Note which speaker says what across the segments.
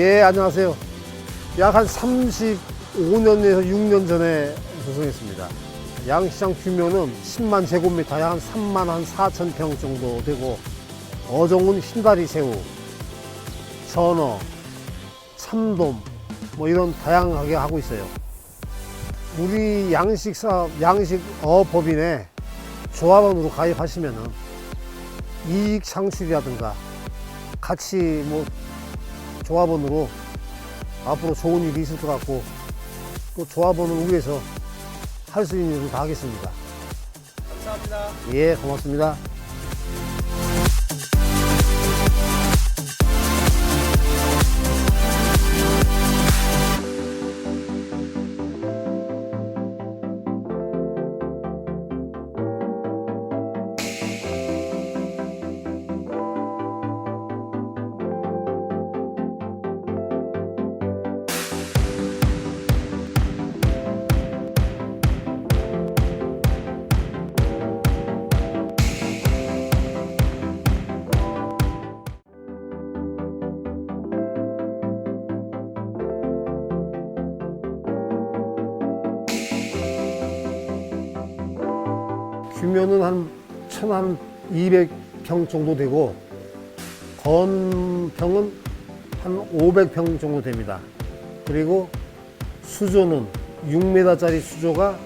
Speaker 1: 안녕하세요. 약 한 35년에서 6년 전에 조성했습니다. 양시장 규모는 10만 제곱미터, 약 한 3만 한 4천 평 정도 되고, 어종은 흰다리 새우, 전어, 참돔, 뭐 이런 다양하게 하고 있어요. 우리 양식 사업, 양식 어법인에 조합원으로 가입하시면은 이익 창출이라든가 같이 뭐 조합원으로 앞으로 좋은 일이 있을 것 같고 또 조합원을 위해서 할 수 있는 일을 다 하겠습니다.
Speaker 2: 감사합니다.
Speaker 1: 예, 고맙습니다. 규모는 한 천한 200평 정도 되고 건평은 한 500평 정도 됩니다. 그리고 수조는 6m짜리 수조가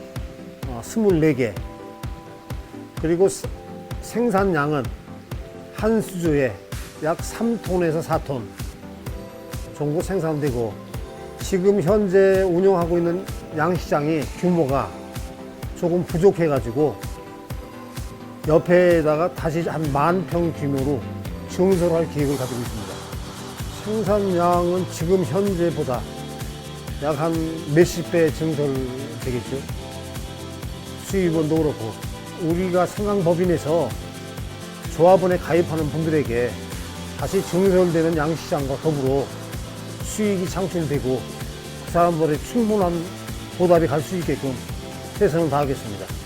Speaker 1: 어, 24개. 그리고 스- 생산량은 한 수조에 약 3톤에서 4톤 정도 생산되고 지금 현재 운영하고 있는 양시장이 규모가 조금 부족해 가지고 옆에다가 다시 한 만 평 규모로 증설할 계획을 가지고 있습니다. 생산량은 지금 현재보다 약 한 몇십 배 증설되겠죠. 수입원도 그렇고 우리가 생강법인에서 조합원에 가입하는 분들에게 다시 증설되는 양시장과 더불어 수익이 창출되고 그 사람들의 충분한 보답이 갈 수 있게끔 최선을 다하겠습니다.